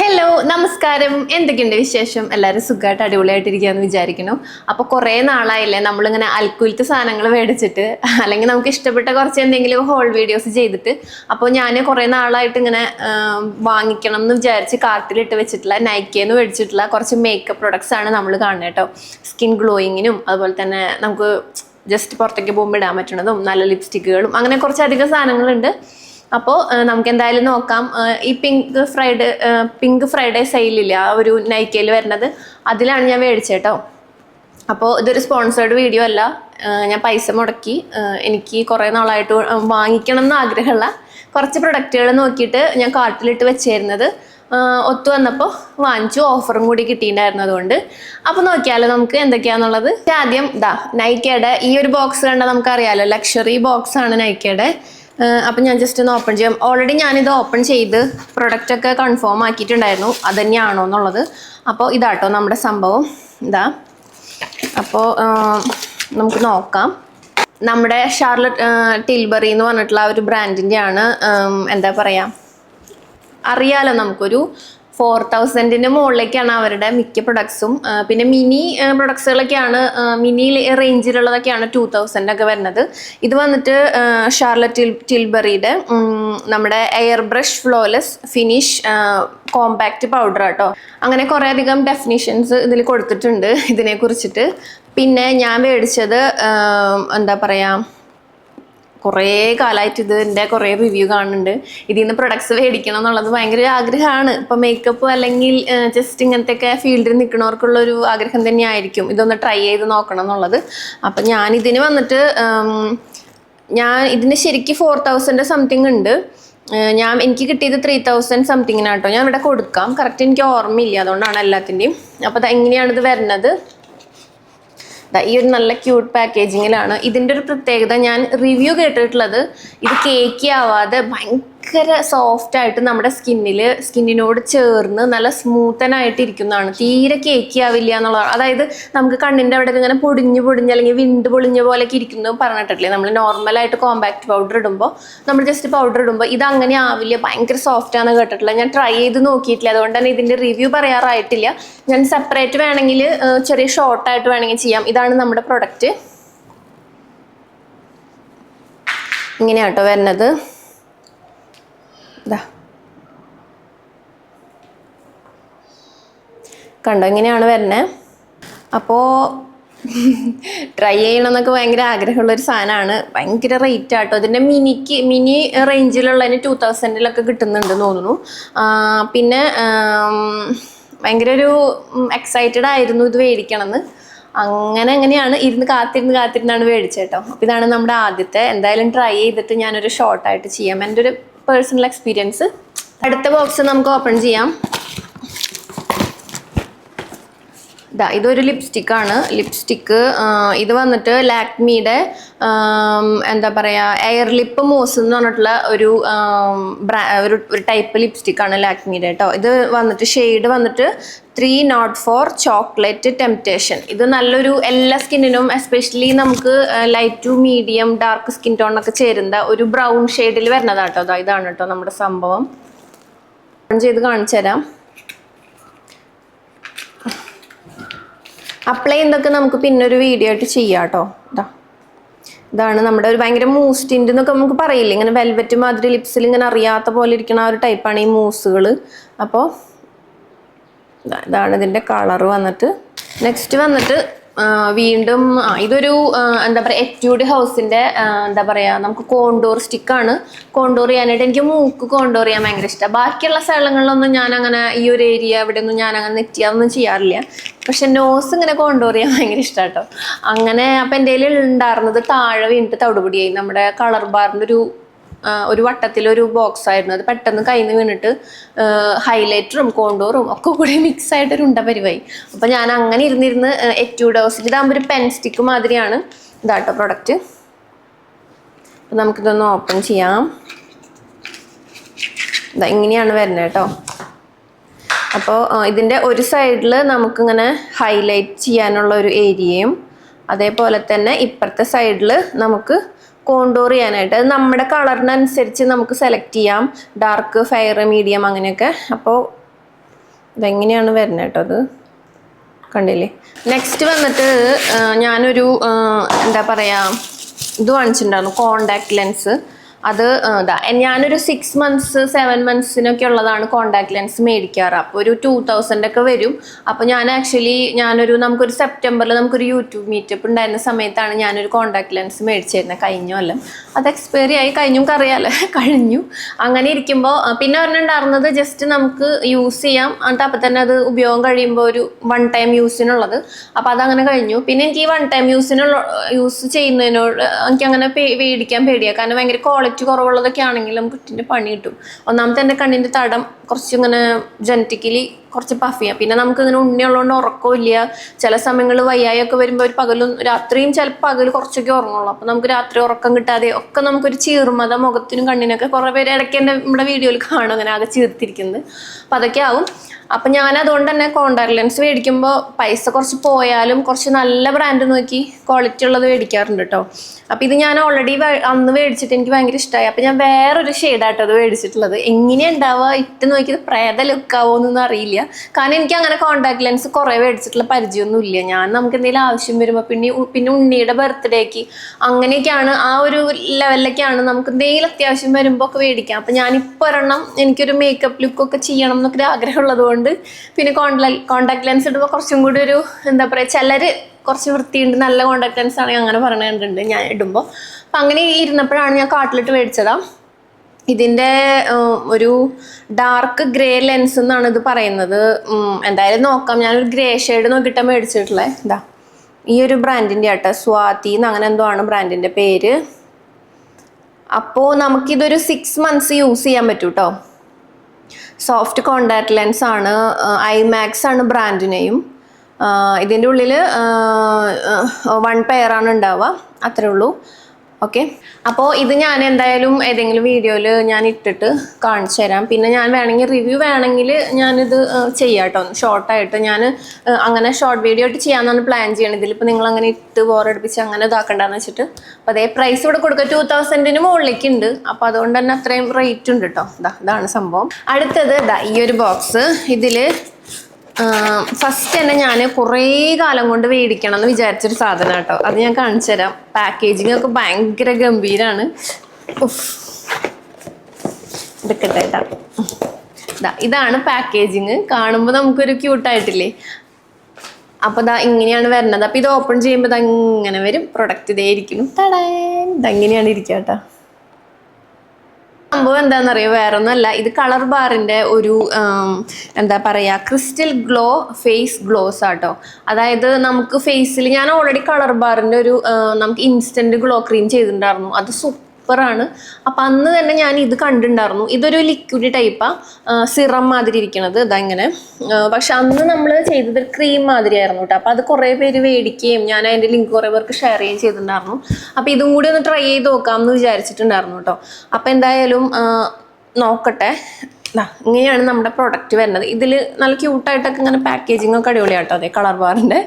Hello നമസ്കാരം. എന്തൊക്കെയുണ്ട് വിശേഷം? എല്ലാവരും സുഖമായിട്ട് അടിപൊളിയായിട്ടിരിക്കുകയെന്ന് വിചാരിക്കുന്നു. അപ്പോൾ കുറേ നാളായില്ലേ നമ്മളിങ്ങനെ അൽക്കുലത്തെ സാധനങ്ങൾ മേടിച്ചിട്ട് അല്ലെങ്കിൽ നമുക്ക് ഇഷ്ടപ്പെട്ട കുറച്ച് എന്തെങ്കിലും ഹോൾ വീഡിയോസ് ചെയ്തിട്ട് അപ്പോൾ ഞാൻ കുറേ നാളായിട്ട് ഇങ്ങനെ വാങ്ങിക്കണം എന്ന് വിചാരിച്ച് കാർട്ടിലിട്ട് വെച്ചിട്ടുള്ള നൈക്കേന്ന് മേടിച്ചിട്ടുള്ള കുറച്ച് മേക്കപ്പ് പ്രൊഡക്ട്സ് ആണ് നമ്മൾ കാണുന്നത് കേട്ടോ. സ്കിൻ ഗ്ലോയിങ്ങിനും അതുപോലെ തന്നെ നമുക്ക് ജസ്റ്റ് പുറത്തേക്ക് പോകുമ്പോൾ ഇടാൻ പറ്റുന്നതും നല്ല ലിപ്സ്റ്റിക്കുകളും അങ്ങനെ കുറച്ചധികം സാധനങ്ങളുണ്ട്. അപ്പോൾ നമുക്ക് എന്തായാലും നോക്കാം. ഈ പിങ്ക് ഫ്രൈഡ് പിങ്ക് ഫ്രൈഡേ സെയിലില്ല ആ ഒരു നൈക്കയിൽ വരുന്നത്. അതിലാണ് ഞാൻ മേടിച്ചേട്ടോ അപ്പോൾ ഇതൊരു സ്പോൺസേർഡ് വീഡിയോ അല്ല. ഞാൻ പൈസ മുടക്കി എനിക്ക് കുറേ നാളായിട്ട് വാങ്ങിക്കണം എന്ന് ആഗ്രഹമുള്ള കുറച്ച് പ്രൊഡക്റ്റുകൾ നോക്കിയിട്ട് ഞാൻ കാർട്ടിലിട്ട് വെച്ചിരുന്നത്. ഒത്തു വന്നപ്പോൾ വാങ്ങിച്ചു ഓഫറും കൂടി കിട്ടിയിട്ടുണ്ടായിരുന്നു അതുകൊണ്ട്. അപ്പോൾ നോക്കിയാലോ നമുക്ക് എന്തൊക്കെയാണെന്നുള്ളത് ആദ്യം ഇതാ നൈക്കയുടെ ഈ ഒരു ബോക്സ് കണ്ടാൽ നമുക്കറിയാലോ ലക്ഷറി ബോക്സാണ് നൈക്കയുടെ അപ്പം ഞാൻ ജസ്റ്റ് ഒന്ന് ഓപ്പൺ ചെയ്യാം. ഓൾറെഡി ഞാനിത് ഓപ്പൺ ചെയ്ത് പ്രൊഡക്റ്റ് ഒക്കെ കൺഫേം ആക്കിയിട്ടുണ്ടായിരുന്നു. അത് തന്നെയാണോ എന്നുള്ളത്. അപ്പോൾ ഇതാട്ടോ നമ്മുടെ സംഭവം. ഇതാ. അപ്പോൾ നമുക്ക് നോക്കാം. നമ്മുടെ ഷാർലറ്റ് ടിൽബറി എന്ന് പറഞ്ഞിട്ടുള്ള ഒരു ബ്രാൻഡിന്റെ ആണ് എന്താ പറയുക അറിയാലോ നമുക്കൊരു ഫോർ തൗസൻഡിന് മുകളിലേക്കാണ് അവരുടെ മിക്ക പ്രൊഡക്ട്സും പിന്നെ മിനി പ്രൊഡക്ട്സുകളൊക്കെയാണ് മിനി റേഞ്ചിലുള്ളതൊക്കെയാണ് ടു തൗസൻഡ് ഒക്കെ വരുന്നത്. ഇത് വന്നിട്ട് ഷാർലറ്റ് ടിൽ ടിൽബറിയുടെ നമ്മുടെ air brush flawless finish compact powder കേട്ടോ അങ്ങനെ കുറേ അധികം ഡെഫിനിഷൻസ് ഇതിൽ കൊടുത്തിട്ടുണ്ട് ഇതിനെ കുറിച്ചിട്ട് പിന്നെ ഞാൻ മേടിച്ചത് എന്താ പറയുക കുറേ കാലമായിട്ട് ഇതിന്റെ കുറേ റിവ്യൂ കാണുന്നുണ്ട്. ഇതിൽ നിന്ന് പ്രൊഡക്ട്സ് മേടിക്കണം എന്നുള്ളത് ഭയങ്കര ആഗ്രഹമാണ്. ഇപ്പം മേക്കപ്പ് അല്ലെങ്കിൽ ജസ്റ്റ് ഇങ്ങനത്തെയൊക്കെ ഫീൽഡിൽ നിൽക്കുന്നവർക്കുള്ള ഒരു ആഗ്രഹം തന്നെയായിരിക്കും. ഇതൊന്ന് ട്രൈ ചെയ്ത് നോക്കണം എന്നുള്ളത് അപ്പം ഞാൻ ഇതിന് വന്നിട്ട് ഞാൻ ഇതിന് ശരിക്കും ഫോർ തൗസൻഡ് സംതിങ് ഉണ്ട്. ഞാൻ എനിക്ക് കിട്ടിയത് ത്രീ തൗസൻഡ് സംതിങ്ങിനാട്ടോ ഞാൻ ഇവിടെ കൊടുക്കാം. കറക്റ്റ് എനിക്ക് ഓർമ്മയില്ല. അതുകൊണ്ടാണ് എല്ലാത്തിന്റെയും അപ്പോൾ എങ്ങനെയാണ് ഇത് വരുന്നത്? ഈ ഒരു നല്ല ക്യൂട്ട് പാക്കേജിങ്ങിലാണ് ഇതിന്റെ ഒരു പ്രത്യേകത ഞാൻ റിവ്യൂ കേട്ടിട്ടുള്ളത് ഇത് കേക്കി ആവാതെ ഭയങ്കര സോഫ്റ്റ് ആയിട്ട് നമ്മുടെ സ്കിന്നിൽ സ്കിന്നിനോട് ചേർന്ന് നല്ല സ്മൂത്തനായിട്ട് ഇരിക്കുന്നതാണ് തീരെ കേക്കി ആവില്ല എന്നുള്ളതാണ്. അതായത് നമുക്ക് കണ്ണിന്റെ അവിടെ ഇങ്ങനെ പൊടിഞ്ഞ് പൊടിഞ്ഞ് അല്ലെങ്കിൽ വിണ്ട് പൊളിഞ്ഞ പോലെയൊക്കെ ഇരിക്കുന്നു പറഞ്ഞിട്ടില്ലേ? നമ്മൾ നോർമലായിട്ട് കോമ്പാക്ട് പൗഡർ ഇടുമ്പോൾ നമ്മൾ ജസ്റ്റ് പൗഡർ ഇടുമ്പോൾ ഇത് അങ്ങനെ ആവില്ല ഭയങ്കര സോഫ്റ്റ് ആണെന്ന് കേട്ടിട്ടില്ല. ഞാൻ ട്രൈ ചെയ്ത് നോക്കിയിട്ടില്ല. അതുകൊണ്ട് തന്നെ ഇതിന്റെ റിവ്യൂ പറയാറായിട്ടില്ല. ഞാൻ സെപ്പറേറ്റ് വേണമെങ്കിൽ ചെറിയ ഷോർട്ടായിട്ട് വേണമെങ്കിൽ ചെയ്യാം. ഇതാണ് നമ്മുടെ പ്രൊഡക്റ്റ് ഇങ്ങനെയാട്ടോ വരുന്നത്. ഇതാ കണ്ടോ ഇങ്ങനെയാണ് വരുന്നത് അപ്പോൾ ട്രൈ ചെയ്യണമെന്നൊക്കെ ഭയങ്കര ആഗ്രഹമുള്ളൊരു സാധനമാണ്. ഭയങ്കര റേറ്റ് ആട്ടോ. ഇതിന്റെ മിനിക്ക് മിനി റേഞ്ചിലുള്ളതിന് ടു തൗസൻഡിലൊക്കെ കിട്ടുന്നുണ്ട് തോന്നുന്നു. പിന്നെ ഭയങ്കര ഒരു എക്സൈറ്റഡ് ആയിരുന്നു ഇത് മേടിക്കണമെന്ന്. അങ്ങനെ അങ്ങനെയാണ്. ഇരുന്ന് കാത്തിരുന്ന് കാത്തിരുന്നാണ് മേടിച്ചേട്ടോ അപ്പോൾ ഇതാണ് നമ്മുടെ ആദ്യത്തെ. എന്തായാലും ട്രൈ ചെയ്തിട്ട് ഞാനൊരു ഷോർട്ടായിട്ട് ചെയ്യാം. എന്റെ ഒരു പേഴ്സണൽ എക്സ്പീരിയൻസ് അടുത്ത ബോക്സ് നമുക്ക് ഓപ്പൺ ചെയ്യാം. ഇതാ ഇതൊരു ലിപ്സ്റ്റിക്കാണ്. ലിപ്സ്റ്റിക്ക് ഇത് വന്നിട്ട് ലാക്മിയുടെ എന്താ പറയുക എയർ ലിപ്പ് മോസ് എന്ന് പറഞ്ഞിട്ടുള്ള ഒരു ഒരു ടൈപ്പ് ടൈപ്പ് ലിപ്സ്റ്റിക്കാണ് ലാക്മിയുടെ കേട്ടോ. ഇത് വന്നിട്ട് ഷെയ്ഡ് വന്നിട്ട് three naught four chocolate temptation ഇത് നല്ലൊരു എല്ലാ സ്കിന്നിനും എസ്പെഷ്യലി നമുക്ക് light to medium dark skin ടോണൊക്കെ ചേരുന്ന ഒരു ബ്രൗൺ ഷെയ്ഡിൽ വരുന്നതാട്ടോ. ഇതാണ് കേട്ടോ നമ്മുടെ സംഭവം. ചെയ്ത് കാണിച്ചു തരാം അപ്ലൈ ചെയ്യുന്നതൊക്കെ നമുക്ക് പിന്നെ ഒരു വീഡിയോ ആയിട്ട് ചെയ്യാം കേട്ടോ ഇതാ ഇതാണ് നമ്മുടെ ഒരു ഭയങ്കര മൂസ്റ്റിന്റെ എന്നൊക്കെ നമുക്ക് പറയില്ല? ഇങ്ങനെ വെൽവെറ്റ് മാതിരി ലിപ്സിൽ ഇങ്ങനെ അറിയാത്ത പോലെ ഇരിക്കുന്ന ആ ഒരു ടൈപ്പാണ് ഈ മൂസുകൾ അപ്പോൾ ഇതാ- ഇതാണ് ഇതിന്റെ കളർ വന്നിട്ട്. നെക്സ്റ്റ് വന്നിട്ട് വീണ്ടും ഇതൊരു എന്താ പറയുക എറ്റ്യൂഡ് ഹൗസിന്റെ എന്താ പറയുക നമുക്ക് കോണ്ടോർ സ്റ്റിക്കാണ് കോണ്ടോർ ചെയ്യാനായിട്ട് എനിക്ക് മൂക്ക് കോണ്ടോർ ചെയ്യാൻ ഭയങ്കര ഇഷ്ടമാണ് ബാക്കിയുള്ള സ്ഥലങ്ങളിലൊന്നും ഞാൻ അങ്ങനെ ഈ ഒരു ഏരിയ ഇവിടെ ഒന്നും ഞാൻ അങ്ങനെ നെറ്റിയാതൊന്നും ചെയ്യാറില്ല. പക്ഷെ നോസ് ഇങ്ങനെ കോണ്ടോർ ചെയ്യാൻ ഭയങ്കര ഇഷ്ടമാണ് കേട്ടോ. അങ്ങനെ അപ്പം എന്റെ കയ്യിൽ ഉണ്ടായിരുന്നത് താഴെ വീണിട്ട് തവിടുപൊടിയായി നമ്മുടെ കളർ ബാറിന്റെ ഒരു ഒരു വട്ടത്തിലൊരു ബോക്സ് ആയിരുന്നു അത് പെട്ടെന്ന് കയ്യിൽ നിന്ന് വീണിട്ട് ഹൈലൈറ്ററും കോണ്ടോറും ഒക്കെ കൂടി മിക്സ് ആയിട്ടൊരു ഉണ്ട പരിവായി. അപ്പം ഞാൻ അങ്ങനെ ഇരുന്നിരുന്ന് എറ്റ്യൂഡോസിൽ ഇതാകുമ്പോൾ ഒരു പെൻ സ്റ്റിക്ക് മാതിരിയാണ് ഇതാട്ടോ പ്രൊഡക്റ്റ് അപ്പം നമുക്കിതൊന്ന് ഓപ്പൺ ചെയ്യാം. ഇതാ ഇങ്ങനെയാണ് വരുന്നത് കേട്ടോ. അപ്പോൾ ഇതിന്റെ ഒരു സൈഡിൽ നമുക്കിങ്ങനെ ഹൈലൈറ്റ് ചെയ്യാനുള്ള ഒരു ഏരിയയും അതേപോലെ തന്നെ ഇപ്പുറത്തെ സൈഡിൽ നമുക്ക് കോണ്ടൂർ ചെയ്യാനായിട്ട്. അത് നമ്മുടെ കളറിനനുസരിച്ച് നമുക്ക് സെലക്ട് ചെയ്യാം. ഡാർക്ക് ഫെയർ മീഡിയം അങ്ങനെയൊക്കെ. അപ്പോൾ ഇതെങ്ങനെയാണ് വരുന്നത് കേട്ടോ അത്? കണ്ടില്ലേ? നെക്സ്റ്റ് വന്നിട്ട് ഞാനൊരു എന്താ പറയുക ഇത് വാങ്ങിച്ചിട്ടുണ്ടായിരുന്നു കോണ്ടാക്ട് ലെൻസ് അത് ഞാനൊരു സിക്സ് മന്ത്സ് സെവൻ മന്ത്സിനൊക്കെ ഉള്ളതാണ് കോണ്ടാക്ട് ലെൻസ് മേടിക്കാറ്. അപ്പോൾ ഒരു ടൂ തൗസൻഡ് ഒക്കെ വരും. അപ്പോൾ ഞാൻ ആക്ച്വലി ഞാനൊരു നമുക്കൊരു സെപ്റ്റംബറിൽ നമുക്കൊരു യൂട്യൂബ് മീറ്റപ്പ് ഉണ്ടായിരുന്ന സമയത്താണ് ഞാനൊരു കോണ്ടാക്ട് ലെൻസ് മേടിച്ചിരുന്നത് കഴിഞ്ഞ കൊല്ലം. അത് എക്സ്പയറി ആയി കഴിഞ്ഞും അറിയാലോ കഴിഞ്ഞു. അങ്ങനെ ഇരിക്കുമ്പോൾ പിന്നെ പറഞ്ഞിട്ടുണ്ടായിരുന്നത് ജസ്റ്റ് നമുക്ക് യൂസ് ചെയ്യാം. എന്നിട്ട് അപ്പം തന്നെ അത് ഉപയോഗം കഴിയുമ്പോൾ ഒരു വൺ ടൈം യൂസിനുള്ളത് അപ്പോൾ അതങ്ങനെ കഴിഞ്ഞു. പിന്നെ എനിക്ക് ഈ വൺ ടൈം യൂസിനുള്ള യൂസ് ചെയ്യുന്നതിനോട് എനിക്ക് അങ്ങനെ പേടിക്കാൻ പേടിയാണ് കാരണം ഭയങ്കര ക്വാളിറ്റി കുറവുള്ളതൊക്കെ ആണെങ്കിലും നമുക്ക് കുട്ടിന്റെ പണി കിട്ടും. ഒന്നാമത്തെ എന്റെ കണ്ണിന്റെ തടം കുറച്ച് ഇങ്ങനെ ജനറ്റിക്കലി കുറച്ച് പഫ് ചെയ്യാം. പിന്നെ നമുക്ക് ഇങ്ങനെ ഉണ്ണിയുള്ളതുകൊണ്ട് ഉറക്കമില്ല ചില സമയങ്ങളിൽ വയ്യായൊക്കെ വരുമ്പോൾ ഒരു പകലും രാത്രിയും ചിലപ്പോൾ പകൽ കുറച്ചൊക്കെ ഉറങ്ങുള്ളൂ. അപ്പോൾ നമുക്ക് രാത്രി ഉറക്കം കിട്ടാതെ ഒക്കെ നമുക്കൊരു ചീർമത മുഖത്തിനും കണ്ണിനൊക്കെ കുറേ പേര് ഇടയ്ക്ക് എന്റെ നമ്മുടെ വീഡിയോയിൽ കാണും അങ്ങനെ ആകെ ചീർത്തിരിക്കുന്നത്. അപ്പം അതൊക്കെ ആവും. അപ്പം ഞാൻ അതുകൊണ്ട് തന്നെ കോണ്ടാക്ട് ലെൻസ് മേടിക്കുമ്പോൾ പൈസ കുറച്ച് പോയാലും കുറച്ച് നല്ല ബ്രാൻഡ് നോക്കി ക്വാളിറ്റി ഉള്ളത് മേടിക്കാറുണ്ട് കേട്ടോ അപ്പം ഇത് ഞാൻ ഓൾറെഡി അന്ന് മേടിച്ചിട്ട് എനിക്ക് ഭയങ്കര ഇഷ്ടമായി അപ്പം ഞാൻ വേറൊരു ഷെയ്ഡായിട്ടത് മേടിച്ചിട്ടുള്ളത്. എങ്ങനെയാണ് ഉണ്ടാവുക ഇട്ട് നോക്കിയത് പ്രേത ലുക്കാവോ എന്നൊന്നും അറിയില്ല. കാരണം എനിക്ക് അങ്ങനെ കോണ്ടാക്ട് ലെൻസ് കുറേ മേടിച്ചിട്ടുള്ള പരിചയമൊന്നും ഇല്ല ഞാൻ നമുക്ക് എന്തെങ്കിലും ആവശ്യം വരുമ്പോൾ പിന്നെ പിന്നെ ഉണ്ണിയുടെ ബർത്ത്ഡേക്ക് അങ്ങനെയൊക്കെയാണ് ആ ഒരു ലെവലിലൊക്കെയാണ് നമുക്ക് എന്തെങ്കിലും അത്യാവശ്യം വരുമ്പോൾ ഒക്കെ മേടിക്കാം. അപ്പം ഞാനിപ്പോൾ ഒരെണ്ണം എനിക്കൊരു മേക്കപ്പ് ലുക്കൊക്കെ ചെയ്യണം എന്നൊക്കെ ആഗ്രഹമുള്ളത് കൊണ്ട് പിന്നെ കോണ്ടാ കോണ്ടാക്ട് ലെൻസ് ഇടുമ്പോൾ കുറച്ചും കൂടി ഒരു എന്താ പറയുക ചിലർ കുറച്ച് വൃത്തിയുണ്ട് നല്ല കോണ്ടാക്ട് ലെൻസ് ആണെങ്കിൽ അങ്ങനെ പറഞ്ഞു കണ്ടിട്ടുണ്ട് ഞാൻ ഇടുമ്പോൾ അപ്പം അങ്ങനെ ഇരുന്നപ്പോഴാണ് ഞാൻ കാട്ടിലിട്ട് മേടിച്ചതാ. ഇതിന്റെ ഒരു ഡാർക്ക് ഗ്രേ ലെൻസ് എന്നാണ് ഇത് പറയുന്നത്. എന്തായാലും നോക്കാം. ഞാനൊരു ഗ്രേ ഷെയ്ഡ് നോക്കിയിട്ട് മേടിച്ചിട്ടുള്ളത് ഇതാ ഈ ഒരു ബ്രാൻഡിന്റെ ആട്ടെ. സ്വാതി എന്ന് അങ്ങനെ എന്തോ ആണ് ബ്രാൻഡിന്റെ പേര്. അപ്പോൾ നമുക്കിതൊരു സിക്സ് മന്ത്സ് യൂസ് ചെയ്യാൻ പറ്റും കേട്ടോ സോഫ്റ്റ് കോണ്ടാക്ട് ലെൻസ് ആണ് ഐ മാക്സ് ആണ് ബ്രാൻഡിനെയും ഇതിന്റെ ഉള്ളിൽ വൺ പെയർ ആണ് ഉണ്ടാവുക. അത്രേ ഉള്ളൂ. ഓക്കെ. അപ്പോൾ ഇത് ഞാൻ എന്തായാലും ഏതെങ്കിലും വീഡിയോയിൽ ഞാൻ ഇട്ടിട്ട് കാണിച്ചു തരാം. പിന്നെ ഞാൻ വേണമെങ്കിൽ റിവ്യൂ വേണമെങ്കിൽ ഞാനിത് ചെയ്യാം കേട്ടോ. ഷോർട്ടായിട്ട് ഞാൻ അങ്ങനെ ഷോർട്ട് വീഡിയോ ആയിട്ട് ചെയ്യാമെന്നാണ് പ്ലാൻ ചെയ്യണത്. ഇതിലിപ്പോൾ നിങ്ങൾ അങ്ങനെ ഇട്ട് ബോറടിപ്പിച്ച് അങ്ങനെ ഇതാക്കണ്ടെന്ന് വെച്ചിട്ട്. അപ്പോൾ അതേ പ്രൈസ് ഇവിടെ കൊടുക്കുക. ടു തൗസൻഡിന് മുകളിലേക്ക് ഉണ്ട് അപ്പോൾ അതുകൊണ്ട് തന്നെ അത്രയും റേറ്റ് ഉണ്ട് കേട്ടോ. ഇതാ ഇതാണ് സംഭവം. അടുത്തത് ഇതാ ഈ ഒരു ബോക്സ് ഇതിൽ ഫസ്റ്റ് തന്നെ ഞാൻ കുറേ കാലം കൊണ്ട് മേടിക്കണം എന്ന് വിചാരിച്ചൊരു സാധനം കേട്ടോ. അത് ഞാൻ കാണിച്ചു തരാം. പാക്കേജിങ് ഒക്കെ ഭയങ്കര ഗംഭീരാണ്. ഉഫ്. എടുക്കട്ടെ കേട്ടോ. ഇതാണ് പാക്കേജിങ് കാണുമ്പോൾ നമുക്കൊരു ക്യൂട്ടായിട്ടില്ലേ അപ്പോൾ ഇതാ ഇങ്ങനെയാണ് വരുന്നത് അപ്പോൾ ഇത് ഓപ്പൺ ചെയ്യുമ്പോൾ ഇതങ്ങനെ വരും. പ്രൊഡക്റ്റ് ഇതേ ഇരിക്കുന്നു. തടേ. ഇതങ്ങനെയാണ് ഇരിക്കുക കേട്ടോ. സംഭവം എന്താണെന്നറിയോ? വേറെ ഒന്നുമല്ല ഇത് കളർ ബാറിന്റെ ഒരു എന്താ പറയുക ക്രിസ്റ്റൽ ഗ്ലോ ഫേസ് ഗ്ലോസ് ആട്ടോ. അതായത് നമുക്ക് ഫേസിൽ ഞാൻ ഓൾറെഡി കളർ ബാറിന്റെ ഒരു നമുക്ക് ഇൻസ്റ്റന്റ് ഗ്ലോ ക്രീം ചെയ്തിട്ടുണ്ടായിരുന്നു. അത് സൂപ്പറാണ് അപ്പം അന്ന് തന്നെ ഞാൻ ഇത് കണ്ടിട്ടുണ്ടായിരുന്നു. ഇതൊരു ലിക്വിഡ് ടൈപ്പാണ് സിറം മാതിരി ഇരിക്കണത്. ഇതാ ഇങ്ങനെ. പക്ഷെ അന്ന് നമ്മൾ ചെയ്തത് ക്രീം മാതിരിയായിരുന്നു കേട്ടോ അപ്പം അത് കുറേ പേര് മേടിക്കുകയും ഞാൻ അതിന്റെ ലിങ്ക് കുറേ പേർക്ക് ഷെയർ ചെയ്യുകയും ചെയ്തിട്ടുണ്ടായിരുന്നു. അപ്പോൾ ഇതും കൂടി ഒന്ന് ട്രൈ ചെയ്ത് നോക്കാം എന്ന് വിചാരിച്ചിട്ടുണ്ടായിരുന്നു കേട്ടോ അപ്പോൾ എന്തായാലും നോക്കട്ടെ. ഇങ്ങനെയാണ് നമ്മുടെ പ്രൊഡക്റ്റ് വരുന്നത്. ഇതിൽ നല്ല ക്യൂട്ടായിട്ടൊക്കെ ഇങ്ങനെ പാക്കേജിംഗ് ഒക്കെ അടിപൊളിയാട്ടോ. അതെ കളർ ബാറിന്റെ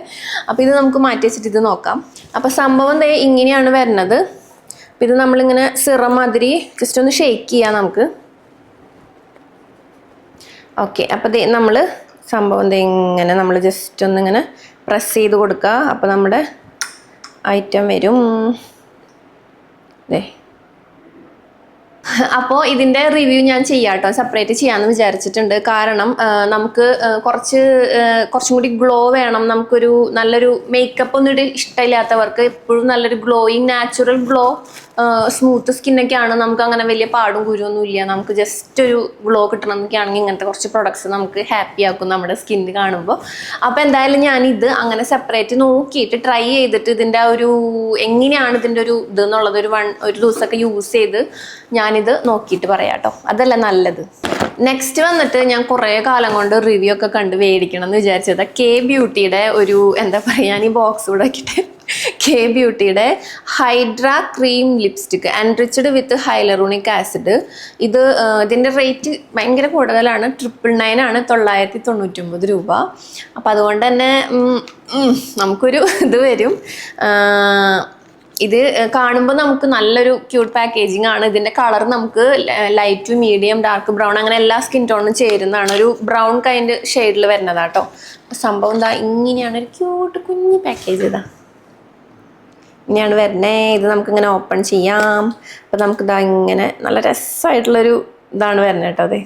അപ്പോൾ ഇത് നമുക്ക് മാറ്റി വെച്ചിട്ട് ഇത് നോക്കാം. അപ്പോൾ സംഭവം ഇങ്ങനെയാണ് വരുന്നത്. അപ്പോൾ ഇത് നമ്മളിങ്ങനെ സിറം മാതിരി ജസ്റ്റ് ഒന്ന് ഷെയ്ക്ക് ചെയ്യാം നമുക്ക്. ഓക്കെ അപ്പോൾ ദേ നമ്മൾ സംഭവം ദേ ഇങ്ങനെ നമ്മൾ ജസ്റ്റ് ഒന്ന് ഇങ്ങനെ പ്രസ് ചെയ്ത് കൊടുക്കുക അപ്പോൾ നമ്മുടെ ഐറ്റം വരും. ദേ. അപ്പോൾ ഇതിന്റെ റിവ്യൂ ഞാൻ ചെയ്യാം കേട്ടോ സെപ്പറേറ്റ് ചെയ്യാമെന്ന് വിചാരിച്ചിട്ടുണ്ട്. കാരണം നമുക്ക് കുറച്ച് കുറച്ചും കൂടി ഗ്ലോ വേണം. നമുക്കൊരു നല്ലൊരു മേക്കപ്പ് ഒന്നും ഇഷ്ടമില്ലാത്തവർക്ക് എപ്പോഴും നല്ലൊരു ഗ്ലോയിങ് നാച്ചുറൽ ഗ്ലോ സ്മൂത്ത് സ്കിന്നൊക്കെയാണ് നമുക്ക് അങ്ങനെ വലിയ പാടും കുരുവൊന്നും ഇല്ല. നമുക്ക് ജസ്റ്റ് ഒരു ഗ്ലോ കിട്ടണമെന്നൊക്കെ ആണെങ്കിൽ ഇങ്ങനത്തെ കുറച്ച് പ്രൊഡക്ട്സ് നമുക്ക് ഹാപ്പി ആക്കും നമ്മുടെ സ്കിന്ന് കാണുമ്പോൾ അപ്പോൾ എന്തായാലും ഞാൻ ഇത് അങ്ങനെ സെപ്പറേറ്റ് നോക്കിയിട്ട് ട്രൈ ചെയ്തിട്ട് ഇതിന്റെ ആ ഒരു എങ്ങനെയാണ് ഇതിന്റെ ഒരു ഇത് എന്നുള്ളത് ഒരു വൺ ഒരു ദിവസമൊക്കെ യൂസ് ചെയ്ത് ഞാനിത് നോക്കിയിട്ട് പറയാം കേട്ടോ അതല്ല നല്ലത്. നെക്സ്റ്റ് വന്നിട്ട് ഞാൻ കുറേ കാലം കൊണ്ട് റിവ്യൂ ഒക്കെ കണ്ട് മേടിക്കണം എന്ന് വിചാരിച്ചത്. കെ ബ്യൂട്ടിയുടെ ഒരു എന്താ പറയുക ഞാൻ ഈ ബോക്സ് കൂടെ വെക്കിട്ട് K ബ്യൂട്ടിയുടെ hydra cream lipstick enriched with hyaluronic acid ഇത് ഇതിന്റെ റേറ്റ് ഭയങ്കര കൂടുതലാണ്. ട്രിപ്പിൾ നയൻ ആണ് തൊള്ളായിരത്തി തൊണ്ണൂറ്റൊമ്പത് രൂപ. അപ്പം അതുകൊണ്ട് തന്നെ നമുക്കൊരു ഇത് വരും. ഇത് കാണുമ്പോൾ നമുക്ക് നല്ലൊരു ക്യൂട്ട് പാക്കേജിങ് ആണ്. ഇതിന്റെ കളർ നമുക്ക് ലൈറ്റ് മീഡിയം ഡാർക്ക് ബ്രൗൺ അങ്ങനെ എല്ലാ സ്കിൻ ടോണും ചേരുന്നതാണ്. ഒരു ബ്രൗൺ കൈൻഡ് ഷെയ്ഡിൽ വരുന്നതാട്ടോ. സംഭവം എന്താ ഇങ്ങനെയാണ് ഒരു ക്യൂട്ട് കുഞ്ഞ് പാക്കേജ് ഇതാ. ഇങ്ങനെയാണ് വരണേ. ഇത് നമുക്കിങ്ങനെ ഓപ്പൺ ചെയ്യാം. അപ്പോൾ നമുക്ക് ഇതാ ഇങ്ങനെ നല്ല രസമായിട്ടുള്ളൊരു ഇതാണ് വരണേ കേട്ടോ അതെ.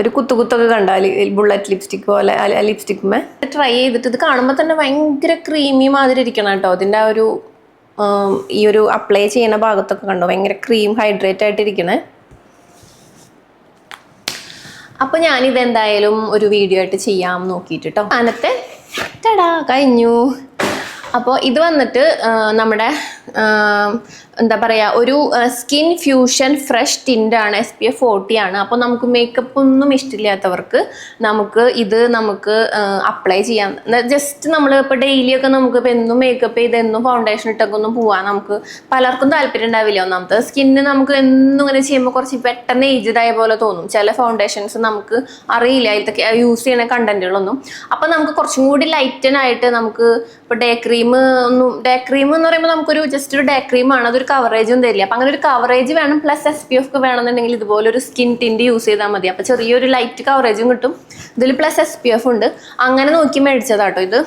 ഒരു കുത്തു കുത്തൊക്കെ കണ്ടാൽ ബുള്ളറ്റ് ലിപ്സ്റ്റിക് പോലെ ലിപ്സ്റ്റിക്കുമേ ട്രൈ ചെയ്തിട്ട് ഇത് കാണുമ്പോൾ തന്നെ ഭയങ്കര ക്രീമി മാതിരി ഇരിക്കണം കേട്ടോ. അതിന്റെ ആ ഒരു ഈ ഒരു അപ്ലൈ ചെയ്യുന്ന ഭാഗത്തൊക്കെ കണ്ടോ? ഭയങ്കര ക്രീം ഹൈഡ്രേറ്റ് ആയിട്ട് ഇരിക്കണേ. അപ്പൊ ഞാനിത് എന്തായാലും ഒരു വീഡിയോ ആയിട്ട് ചെയ്യാം നോക്കിയിട്ട് കേട്ടോ അനത്തെ ടടാ കഴിഞ്ഞു. അപ്പോൾ ഇത് വന്നിട്ട് നമ്മുടെ എന്താ പറയുക ഒരു സ്കിൻ ഫ്യൂഷൻ ഫ്രഷ് ടിന്റാണ് എസ് പി എഫ് ഫോർട്ടി ആണ്. അപ്പോൾ നമുക്ക് മേക്കപ്പ് ഒന്നും ഇഷ്ടമില്ലാത്തവർക്ക് നമുക്ക് ഇത് നമുക്ക് അപ്ലൈ ചെയ്യാം. ജസ്റ്റ് നമ്മൾ ഇപ്പോൾ ഡെയിലിയൊക്കെ നമുക്ക് ഇപ്പോൾ എന്നും മേക്കപ്പ് ചെയ്ത് എന്നും ഫൗണ്ടേഷൻ ഇട്ടൊക്കെ ഒന്നും പോവാൻ നമുക്ക് പലർക്കും താല്പര്യം ഉണ്ടാവില്ല. ഒന്നാമത്തെ സ്കിന്ന് നമുക്ക് എന്നും ഇങ്ങനെ ചെയ്യുമ്പോൾ കുറച്ച് പെട്ടെന്ന് ഏജ്ഡ് ആയ പോലെ തോന്നും. ചില ഫൗണ്ടേഷൻസ് നമുക്ക് അറിയില്ല. ഇതൊക്കെ യൂസ് ചെയ്യുന്ന കണ്ടന്റുകളൊന്നും അപ്പോൾ നമുക്ക് കുറച്ചും കൂടി ലൈറ്റൻ ആയിട്ട് നമുക്ക് ഇപ്പോൾ ഡേ ക്രീം ഒന്നും ഡേ ക്രീം എന്ന് പറയുമ്പോൾ നമുക്കൊരു ജസ്റ്റ് ഒരു ഡേ ക്രീമാണ് അതൊരു കവറേജും തരില്ല. അപ്പം അങ്ങനെ ഒരു കവറേജ് വേണം പ്ലസ് എസ് പി എഫ് വേണമെന്നുണ്ടെങ്കിൽ ഇതുപോലെ ഒരു സ്കിൻ ടിന്റ് യൂസ് ചെയ്താൽ മതി. അപ്പൊ ചെറിയൊരു ലൈറ്റ് കവറേജും കിട്ടും. ഇതിൽ പ്ലസ് എസ് പി എഫ് ഉണ്ട്. അങ്ങനെ നോക്കി മേടിച്ചതാട്ടോ ഇത്.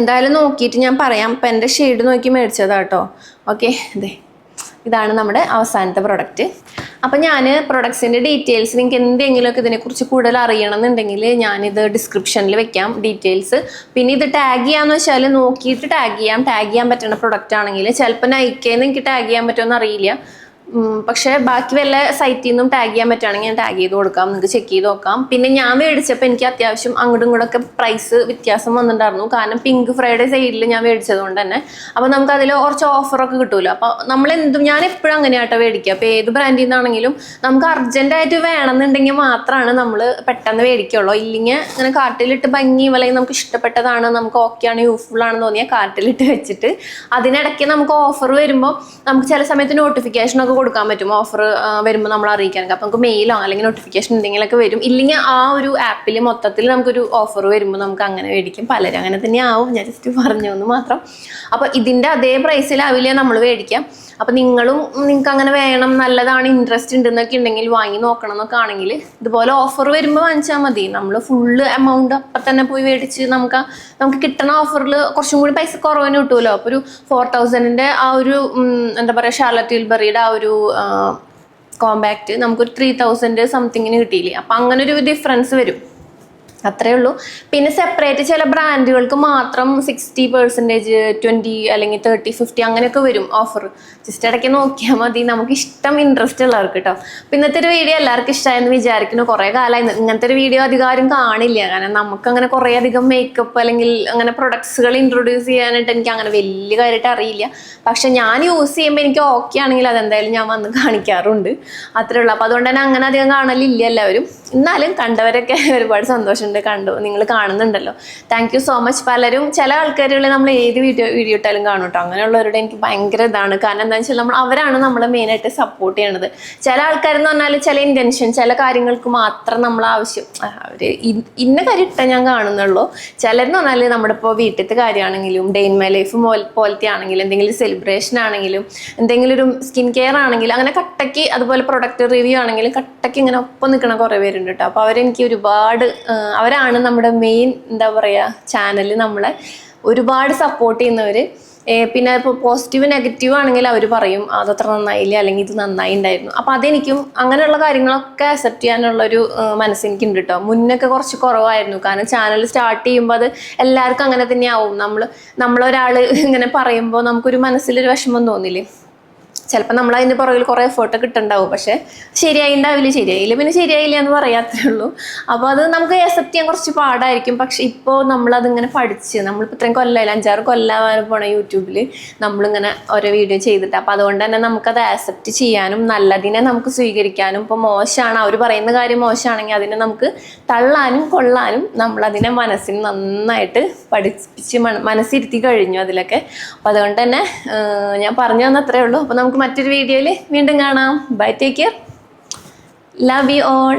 എന്തായാലും നോക്കിയിട്ട് ഞാൻ പറയാം. അപ്പം എന്റെ ഷെയ്ഡ് നോക്കി മേടിച്ചതാട്ടോ. ഓക്കെ അതെ ഇതാണ് നമ്മുടെ അവസാനത്തെ പ്രൊഡക്റ്റ് അപ്പം ഞാൻ പ്രൊഡക്ട്സിന്റെ ഡീറ്റെയിൽസ് നിങ്ങൾക്ക് എന്തെങ്കിലുമൊക്കെ ഇതിനെക്കുറിച്ച് കൂടുതൽ അറിയണം എന്നുണ്ടെങ്കിൽ ഞാനിത് ഡിസ്ക്രിപ്ഷനിൽ വെക്കാം ഡീറ്റെയിൽസ് പിന്നെ ഇത് ടാഗ് ചെയ്യാന്ന് വെച്ചാൽ നോക്കിയിട്ട് ടാഗ് ചെയ്യാം. ടാഗ് ചെയ്യാൻ പറ്റുന്ന പ്രൊഡക്റ്റ് ആണെങ്കിൽ ചിലപ്പോൾ നയിക്കേന്ന് എനിക്ക് ടാഗ് ചെയ്യാൻ പറ്റുമെന്ന് അറിയില്ല. പക്ഷേ ബാക്കി വല്ല സൈറ്റിൽ നിന്നും ടാഗ് ചെയ്യാൻ പറ്റുകയാണെങ്കിൽ ഞാൻ ടാഗ് ചെയ്ത് കൊടുക്കാം. നിങ്ങൾക്ക് ചെക്ക് ചെയ്ത് നോക്കാം. പിന്നെ ഞാൻ മേടിച്ചപ്പോൾ എനിക്ക് അത്യാവശ്യം അങ്ങോട്ടും ഇങ്ങോട്ടൊക്കെ പ്രൈസ് വ്യത്യാസം വന്നിട്ടുണ്ടായിരുന്നു. കാരണം പിങ്ക് ഫ്രൈഡേ സൈഡിൽ ഞാൻ മേടിച്ചത് കൊണ്ട് തന്നെ. അപ്പോൾ നമുക്ക് അതിൽ കുറച്ച് ഓഫറൊക്കെ കിട്ടുമല്ലോ അപ്പോൾ നമ്മൾ എന്തും ഞാൻ എപ്പോഴും അങ്ങനെയാട്ടോ മേടിക്കുക. അപ്പോൾ ഏത് ബ്രാൻഡിൽ നിന്നാണെങ്കിലും നമുക്ക് അർജന്റായിട്ട് വേണമെന്നുണ്ടെങ്കിൽ മാത്രമാണ് നമ്മൾ പെട്ടെന്ന് മേടിക്കുള്ളൂ. ഇല്ലെങ്കിൽ ഇങ്ങനെ കാർട്ടിലിട്ട് ഭംഗി അല്ലെങ്കിൽ നമുക്ക് ഇഷ്ടപ്പെട്ടതാണ് നമുക്ക് ഓക്കെ ആണ് യൂസ്ഫുൾ ആണെന്ന് തോന്നിയാൽ കാർട്ടിലിട്ട് വെച്ചിട്ട് അതിനിടയ്ക്ക് നമുക്ക് ഓഫർ വരുമ്പോൾ നമുക്ക് ചില സമയത്ത് നോട്ടിഫിക്കേഷൻ ഒക്കെ കൊടുക്കാൻ പറ്റും ഓഫർ വരുമ്പോൾ നമ്മൾ അറിയിക്കാനൊക്കെ. അപ്പം നമുക്ക് മെയിലോ അല്ലെങ്കിൽ നോട്ടിഫിക്കേഷൻ എന്തെങ്കിലുമൊക്കെ വരും. ഇല്ലെങ്കിൽ ആ ഒരു ആപ്പിൽ മൊത്തത്തിൽ നമുക്കൊരു ഓഫർ വരുമ്പോൾ നമുക്ക് അങ്ങനെ മേടിക്കും. പലരും അങ്ങനെ തന്നെ ആവും ഞാൻ ജസ്റ്റ് പറഞ്ഞു എന്ന് മാത്രം. അപ്പോൾ ഇതിന്റെ അതേ പ്രൈസിൽ ആവില്ല നമ്മൾ മേടിക്കാം. അപ്പോൾ നിങ്ങളും നിങ്ങൾക്ക് അങ്ങനെ വേണം നല്ലതാണ് ഇൻട്രസ്റ്റ് ഉണ്ടെന്നൊക്കെ ഉണ്ടെങ്കിൽ വാങ്ങി നോക്കണം എന്നൊക്കെ ആണെങ്കിൽ ഇതുപോലെ ഓഫർ വരുമ്പോൾ വാങ്ങിച്ചാൽ മതി. നമ്മൾ ഫുള്ള് എമൗണ്ട് അപ്പം തന്നെ പോയി മേടിച്ച് നമുക്ക് നമുക്ക് കിട്ടണ ഓഫറിൽ കുറച്ചും കൂടി പൈസ കുറവിന് കിട്ടുമല്ലോ അപ്പോൾ ഒരു ഫോർ തൗസൻഡിന്റെ ആ ഒരു എന്താ പറയുക ഷാർലറ്റ് വിൽബറിയുടെ ആ ഒരു കോമ്പാക്റ്റ് നമുക്കൊരു ത്രീ തൗസൻഡ് സംതിങ്ങിന് കിട്ടിയില്ലേ? അപ്പം അങ്ങനെ ഒരു ഡിഫറൻസ് വരും. അത്രേ ഉള്ളൂ. പിന്നെ സെപ്പറേറ്റ് ചില ബ്രാൻഡുകൾക്ക് മാത്രം സിക്സ്റ്റി പെർസെന്റേജ് ട്വന്റി അല്ലെങ്കിൽ തേർട്ടി ഫിഫ്റ്റി അങ്ങനെയൊക്കെ വരും ഓഫർ ജസ്റ്റ് ഇടയ്ക്ക് നോക്കിയാൽ മതി. നമുക്ക് ഇഷ്ടം ഇൻട്രസ്റ്റ് ഉള്ളവർക്ക് കേട്ടോ അപ്പം ഇന്നത്തെ ഒരു വീഡിയോ എല്ലാവർക്കും ഇഷ്ടമായെന്ന് വിചാരിക്കുന്നു. കുറേ കാലമായി ഇങ്ങനത്തെ ഒരു വീഡിയോ അധികം ആരും കാണില്ല. കാരണം നമുക്ക് അങ്ങനെ കുറേ അധികം മേക്കപ്പ് അല്ലെങ്കിൽ അങ്ങനെ പ്രൊഡക്ട്സുകൾ ഇൻട്രൊഡ്യൂസ് ചെയ്യാനായിട്ട് എനിക്ക് അങ്ങനെ വലിയ കാര്യമായിട്ട് അറിയില്ല. പക്ഷെ ഞാൻ യൂസ് ചെയ്യുമ്പോൾ എനിക്ക് ഓക്കെ ആണെങ്കിൽ അതെന്തായാലും ഞാൻ വന്ന് കാണിക്കാറുണ്ട്. അത്രേ ഉള്ളൂ. അപ്പോൾ അതുകൊണ്ട് തന്നെ അങ്ങനെ അധികം കാണലില്ല എല്ലാവരും. എന്നാലും കണ്ടവരൊക്കെ ഒരുപാട് സന്തോഷമുണ്ട്. കണ്ടു. നിങ്ങൾ കാണുന്നുണ്ടല്ലോ. താങ്ക് സോ മച്ച് പലരും ചില ആൾക്കാരുകളെ നമ്മൾ ഏത് വീഡിയോ വീഡിയോ ഇട്ടാലും കാണും കേട്ടോ. അങ്ങനെയുള്ളവരുടെ എനിക്ക് ഭയങ്കര ഇതാണ്. കാരണം എന്താണെന്ന് വെച്ചാൽ നമ്മൾ അവരാണ് നമ്മളെ മെയിനായിട്ട് സപ്പോർട്ട് ചെയ്യണത്. ചില ആൾക്കാരെന്ന് പറഞ്ഞാൽ ചില ഇന്റൻഷൻ ചില കാര്യങ്ങൾക്ക് മാത്രം നമ്മൾ ആവശ്യം. അവർ ഇന്ന കാര്യം ഇട്ടാൽ ഞാൻ കാണുന്നുള്ളൂ. ചിലരെന്ന് പറഞ്ഞാൽ നമ്മുടെ ഇപ്പോൾ വീട്ടിലത്തെ കാര്യമാണെങ്കിലും ഡേ മൈ ലൈഫ് പോലത്തെ ആണെങ്കിലും എന്തെങ്കിലും സെലിബ്രേഷൻ ആണെങ്കിലും എന്തെങ്കിലും ഒരു സ്കിൻ കെയർ ആണെങ്കിലും അങ്ങനെ കട്ടയ്ക്ക് അതുപോലെ പ്രൊഡക്റ്റ് റിവ്യൂ ആണെങ്കിലും കട്ടയ്ക്ക് ഇങ്ങനെ ഒപ്പം നിൽക്കണ കുറേ പേരുണ്ട്. കേട്ടോ അപ്പോൾ അവരെനിക്ക് ഒരുപാട് അവരാണ് നമ്മുടെ മെയിൻ എന്താ പറയുക ചാനൽ നമ്മളെ ഒരുപാട് സപ്പോർട്ട് ചെയ്യുന്നവർ പിന്നെ ഇപ്പോൾ പോസിറ്റീവ് നെഗറ്റീവ് ആണെങ്കിൽ അവർ പറയും അതത്ര നന്നായില്ല? അല്ലെങ്കിൽ ഇത് നന്നായി ഉണ്ടായിരുന്നു. അപ്പോൾ അതെനിക്കും അങ്ങനെയുള്ള കാര്യങ്ങളൊക്കെ അക്സെപ്റ്റ് ചെയ്യാനുള്ളൊരു മനസ്സെനിക്കുണ്ട് കേട്ടോ മുന്നൊക്കെ കുറച്ച് കുറവായിരുന്നു. കാരണം ചാനൽ സ്റ്റാർട്ട് ചെയ്യുമ്പോൾ അത് എല്ലാവർക്കും അങ്ങനെ തന്നെയാവും. നമ്മൾ നമ്മളൊരാൾ ഇങ്ങനെ പറയുമ്പോൾ നമുക്കൊരു മനസ്സിലൊരു വിഷമം തോന്നില്ലേ? ചിലപ്പോൾ നമ്മൾ അതിന്റെ പുറകിൽ കുറേ എഫേർട്ടൊക്കെ ഇട്ടുണ്ടാവും. പക്ഷേ ശരിയായിണ്ടാവില്ല ശരിയായില്ല പിന്നെ ശരിയായില്ല എന്ന് പറയാത്രേ ഉള്ളൂ. അപ്പോൾ അത് നമുക്ക് അക്സെപ്റ്റ് ചെയ്യാൻ കുറച്ച് പാടായിരിക്കും. പക്ഷെ ഇപ്പോൾ നമ്മളതിങ്ങനെ പഠിച്ച് നമ്മളിപ്പോൾ ഇത്രയും കൊല്ലമായില്ല അഞ്ചാറ് കൊല്ലം പോണ യൂട്യൂബിൽ നമ്മളിങ്ങനെ ഓരോ വീഡിയോ ചെയ്തിട്ട്. അപ്പോൾ അതുകൊണ്ട് തന്നെ നമുക്കത് ആക്സെപ്റ്റ് ചെയ്യാനും നല്ലതിനെ നമുക്ക് സ്വീകരിക്കാനും ഇപ്പോൾ മോശമാണ് അവർ പറയുന്ന കാര്യം മോശമാണെങ്കിൽ അതിനെ നമുക്ക് തള്ളാനും കൊള്ളാനും നമ്മളതിനെ മനസ്സിന് നന്നായിട്ട് പഠിപ്പിച്ച് മന- മനസ്സിരുത്തി കഴിഞ്ഞു അതിലൊക്കെ. അപ്പോൾ അതുകൊണ്ട് തന്നെ ഞാൻ പറഞ്ഞു തന്നത്രേ ഉള്ളൂ. അപ്പോൾ നമുക്ക് മറ്റൊരു വീഡിയോയിൽ വീണ്ടും കാണാം. Bye take care love you all